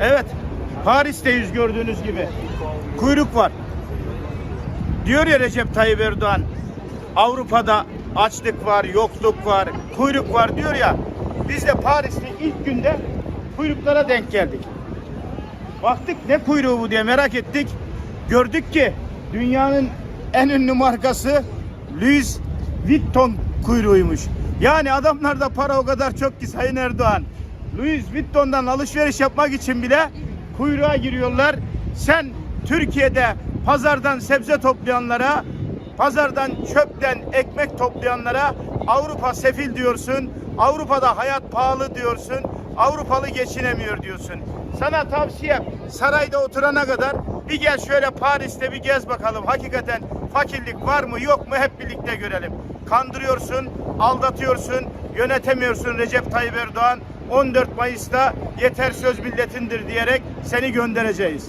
Evet. Paris'teyiz gördüğünüz gibi. Kuyruk var. Diyor ya Recep Tayyip Erdoğan. Avrupa'da açlık var, yokluk var, kuyruk var diyor ya. Biz de Paris'te ilk günde kuyruklara denk geldik. Baktık ne kuyruğu bu diye merak ettik. Gördük ki dünyanın en ünlü markası Louis Vuitton kuyruğuymuş. Yani adamlarda para o kadar çok ki Sayın Erdoğan. Louis Vuitton'dan alışveriş yapmak için bile kuyruğa giriyorlar. Sen Türkiye'de pazardan sebze toplayanlara, pazardan çöpten ekmek toplayanlara Avrupa sefil diyorsun. Avrupa'da hayat pahalı diyorsun. Avrupalı geçinemiyor diyorsun. Sana tavsiyem sarayda oturana kadar bir gel şöyle Paris'te bir gez bakalım. Hakikaten fakirlik var mı yok mu hep birlikte görelim. Kandırıyorsun, aldatıyorsun, yönetemiyorsun Recep Tayyip Erdoğan. 14 Mayıs'ta yeter söz milletindir diyerek seni göndereceğiz.